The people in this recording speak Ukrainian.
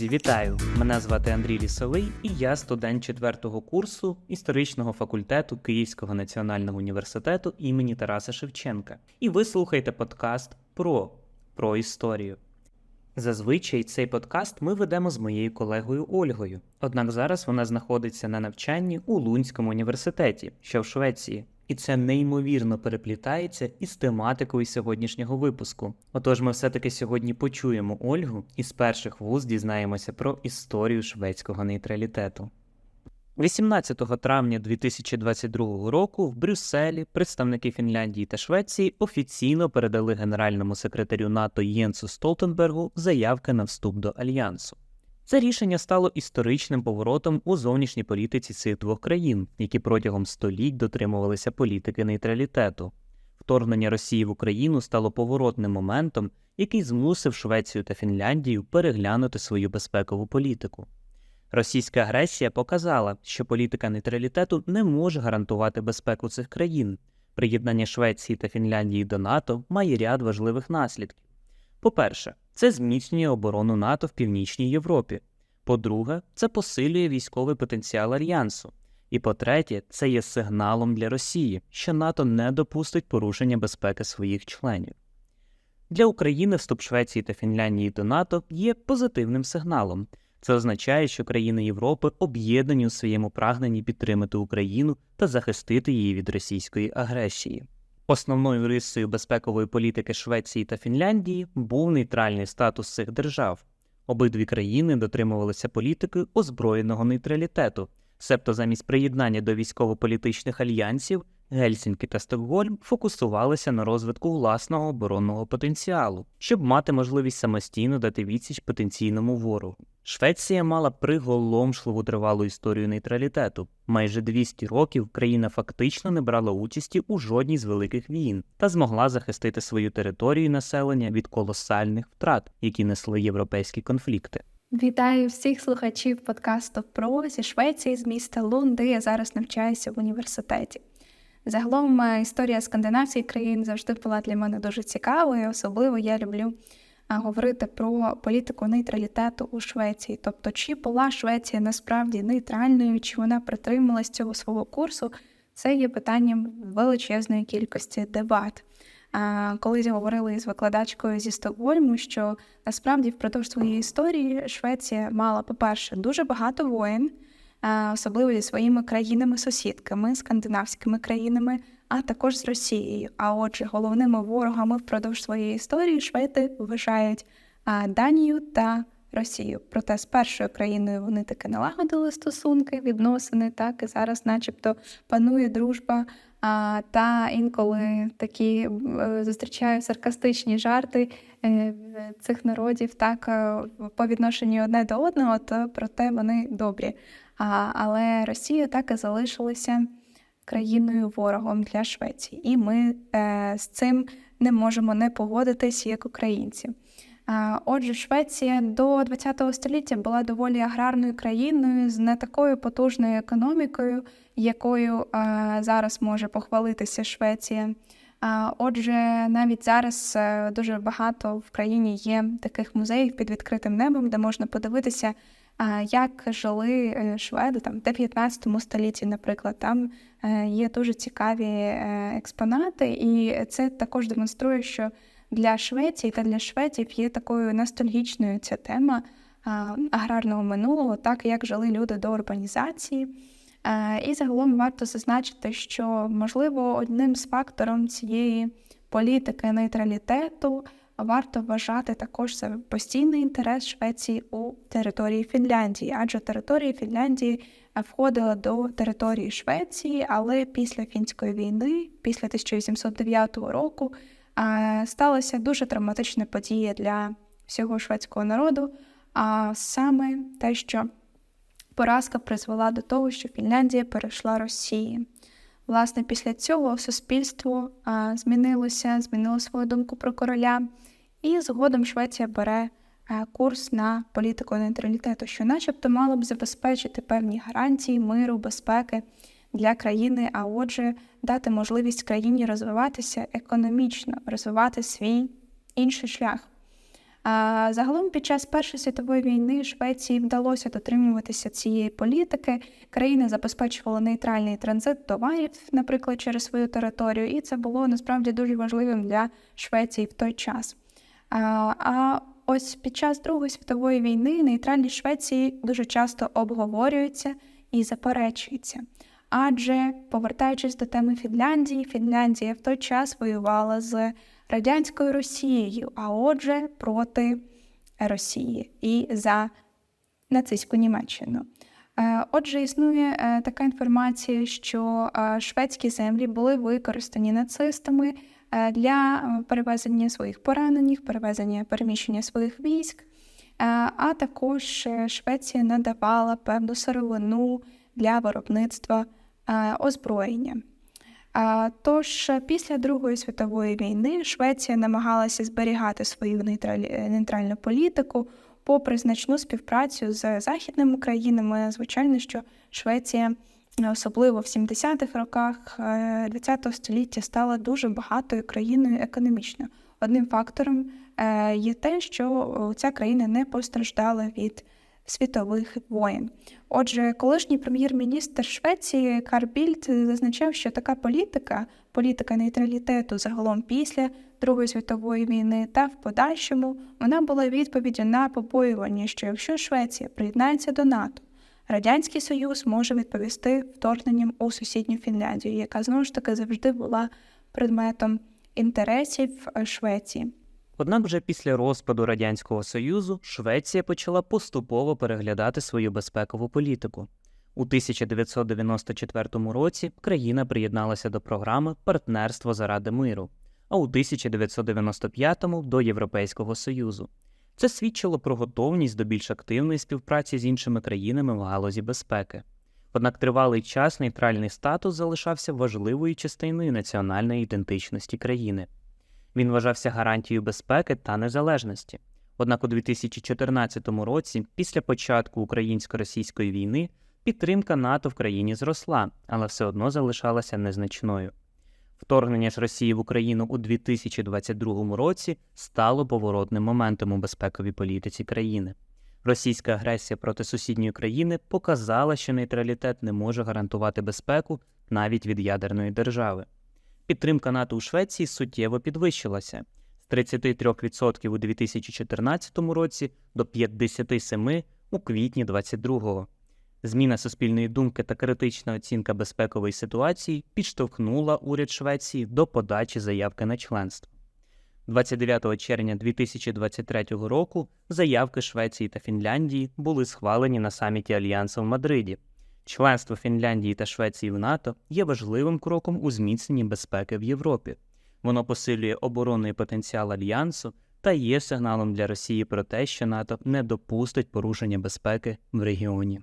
Друзі, вітаю! Мене звати Андрій Лісовий, і я студент четвертого курсу історичного факультету Київського національного університету імені Тараса Шевченка. І ви слухаєте подкаст про, про історію. Зазвичай цей подкаст ми ведемо з моєю колегою Ольгою. Однак зараз вона знаходиться на навчанні у Лунському університеті, що в Швеції. І це неймовірно переплітається із тематикою сьогоднішнього випуску. Отож, ми все-таки сьогодні почуємо Ольгу і з перших вуз дізнаємося про історію шведського нейтралітету. 18 травня 2022 року в Брюсселі представники Фінляндії та Швеції офіційно передали генеральному секретарю НАТО Єнсу Столтенбергу заявки на вступ до альянсу. Це рішення стало історичним поворотом у зовнішній політиці цих двох країн, які протягом століть дотримувалися політики нейтралітету. Вторгнення Росії в Україну стало поворотним моментом, який змусив Швецію та Фінляндію переглянути свою безпекову політику. Російська агресія показала, що політика нейтралітету не може гарантувати безпеку цих країн. Приєднання Швеції та Фінляндії до НАТО має ряд важливих наслідків. По-перше, це зміцнює оборону НАТО в Північній Європі. По-друге, це посилює військовий потенціал альянсу. І по-третє, це є сигналом для Росії, що НАТО не допустить порушення безпеки своїх членів. Для України вступ Швеції та Фінляндії до НАТО є позитивним сигналом. Це означає, що країни Європи об'єднані у своєму прагненні підтримати Україну та захистити її від російської агресії. Основною рисою безпекової політики Швеції та Фінляндії був нейтральний статус цих держав. Обидві країни дотримувалися політики озброєного нейтралітету, себто замість приєднання до військово-політичних альянсів Гельсінки та Стокгольм фокусувалися на розвитку власного оборонного потенціалу, щоб мати можливість самостійно дати відсіч потенційному ворогу. Швеція мала приголомшливу тривалу історію нейтралітету. Майже 200 років країна фактично не брала участі у жодній з великих війн та змогла захистити свою територію і населення від колосальних втрат, які несли європейські конфлікти. Вітаю всіх слухачів подкасту ПРО зі Швеції, з міста Лун, де я зараз навчаюся в університеті. Загалом е, історія скандинавських країн завжди була для мене дуже цікавою. Особливо я люблю говорити про політику нейтралітету у Швеції. Тобто, чи була Швеція насправді нейтральною, чи вона притрималась цього свого курсу, це є питанням величезної кількості дебат. Колись говорили з викладачкою зі Стокгольму, що насправді впродовж своєї історії Швеція мала, по-перше, дуже багато воїн, особливо зі своїми країнами-сусідками, скандинавськими країнами, а також з Росією. А отже, головними ворогами впродовж своєї історії шведи вважають Данію та Росію. Проте з першою країною вони таки налагодили стосунки, відносини, так і зараз, начебто, панує дружба. А, Та інколи такі е, зустрічаю саркастичні жарти е, цих народів так е, по відношенню одне до одного, то проте вони добрі. А, Але Росія так і залишилася країною ворогом для Швеції, і ми е, з цим не можемо не погодитись як українці. Отже, Швеція до ХХ століття була доволі аграрною країною з не такою потужною економікою, якою зараз може похвалитися Швеція. Отже, навіть зараз е, дуже багато в країні є таких музеїв під відкритим небом, де можна подивитися, як жили е, шведи там в 19 столітті, наприклад, там е, є дуже цікаві експонати, і це також демонструє, що для Швеції та для шведів є такою ностальгічною ця тема аграрного минулого, так як жили люди до урбанізації. І загалом варто зазначити, що можливо одним з фактором цієї політики нейтралітету варто вважати також за постійний інтерес Швеції у території Фінляндії, адже територія Фінляндії входила до території Швеції, але після фінської війни, після 1809 року, сталася дуже травматична подія для всього шведського народу, а саме те, що поразка призвела до того, що Фінляндія перейшла Росії. Власне, після цього суспільство змінилося, змінило свою думку про короля, і згодом Швеція бере курс на політику нейтралітету, що, начебто, мало б забезпечити певні гарантії миру, безпеки для країни, а отже, дати можливість країні розвиватися економічно, розвивати свій інший шлях. Загалом під час Першої світової війни Швеції вдалося дотримуватися цієї політики. Країна забезпечувала нейтральний транзит товарів, наприклад, через свою територію, і це було насправді дуже важливим для Швеції в той час. А ось під час Другої світової війни нейтральність Швеції дуже часто обговорюється і заперечується. Адже, повертаючись до теми Фінляндії, Фінляндія в той час воювала з радянською Росією, а отже, проти Росії і за нацистську Німеччину. Е, Отже, існує е, така інформація, що е, шведські землі були використані нацистами для перевезення своїх поранених, перевезення переміщення своїх військ, а також Швеція надавала певну сировину для виробництва озброєння. Тож е, після Другої світової війни Швеція намагалася зберігати свою е, нейтральну політику, попри значну співпрацю з західними країнами. Звичайно, що Швеція, е, особливо в 70-х роках ХХ століття, стала дуже багатою країною економічно. Одним фактором е, є те, що е, ця країна не постраждала від світових воєн. Отже, колишній прем'єр-міністр Швеції Карл Більд зазначав, що така політика, політика нейтралітету загалом після Другої світової війни та в подальшому, вона була відповіддю на побоювання, що якщо Швеція приєднається до НАТО, Радянський Союз може відповісти вторгненням у сусідню Фінляндію, яка знову ж таки завжди була предметом інтересів Швеції. Однак вже після розпаду Радянського Союзу Швеція почала поступово переглядати свою безпекову політику. У 1994 році країна приєдналася до програми Партнерство заради миру, а у 1995 до Європейського Союзу. Це свідчило про готовність до більш активної співпраці з іншими країнами в галузі безпеки. Однак тривалий час нейтральний статус залишався важливою частиною національної ідентичності країни. Він вважався гарантією безпеки та незалежності. Однак у 2014 році, після початку українсько-російської війни, підтримка НАТО в країні зросла, але все одно залишалася незначною. Вторгнення ж Росії в Україну у 2022 році стало поворотним моментом у безпековій політиці країни. Російська агресія проти сусідньої країни показала, що нейтралітет не може гарантувати безпеку навіть від ядерної держави. Підтримка НАТО у Швеції суттєво підвищилася з 33% у 2014 році до 57% у квітні 2022. Зміна суспільної думки та критична оцінка безпекової ситуації підштовхнула уряд Швеції до подачі заявки на членство. 29 червня 2023 року заявки Швеції та Фінляндії були схвалені на саміті Альянсу в Мадриді. Членство Фінляндії та Швеції в НАТО є важливим кроком у зміцненні безпеки в Європі. Воно посилює оборонний потенціал альянсу та є сигналом для Росії про те, що НАТО не допустить порушення безпеки в регіоні.